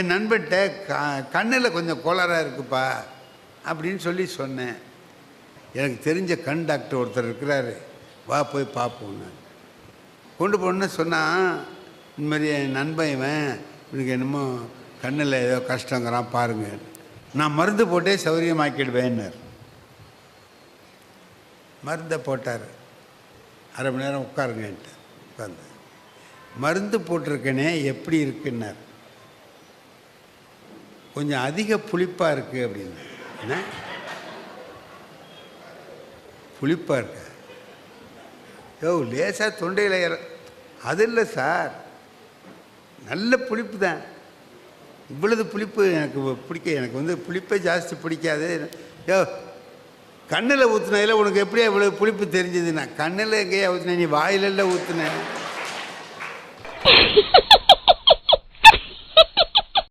என் நண்பன்கிட்ட க கண்ணில் கொஞ்சம் கோளாராக இருக்குப்பா அப்படின்னு சொல்லி சொன்னேன். எனக்கு தெரிஞ்ச கண் டாக்டர் ஒருத்தர் இருக்கிறாரு. வா போய் பார்ப்போன்னு கொண்டு போனோன்னு சொன்னான் இந்த மாதிரி என் நண்பன் இவன் இவனுக்கு என்னமோ கண்ணில் ஏதோ கஷ்டங்கிறான் பாருங்க. நான் மருந்து போட்டே சௌரியமாக்கிடுவேன்னார். மருந்தை போட்டார். அரை மணி நேரம் உட்காருங்கன்ட்டு உட்காந்து மருந்து போட்டிருக்கேனே எப்படி இருக்குன்னார். கொஞ்சம் அதிக புளிப்பாக இருக்குது அப்படின்னு. என்ன? புளிப்பாக இருக்கு? யோ லேசாக தொண்டையில் இற அது இல்லை சார். நல்ல புளிப்பு தான். இவ்வளவு புளிப்பு எனக்கு பிடிக்க எனக்கு வந்து புளிப்பே ஜாஸ்தி பிடிக்காது. யோ கண்ணில் ஊற்றுனதில் உனக்கு எப்படியா இவ்வளோ புளிப்பு தெரிஞ்சதுன்னா கண்ணில் எங்கேயா ஊற்றுனேன் நீ வாயிலெல்லாம் ஊற்றுனேன்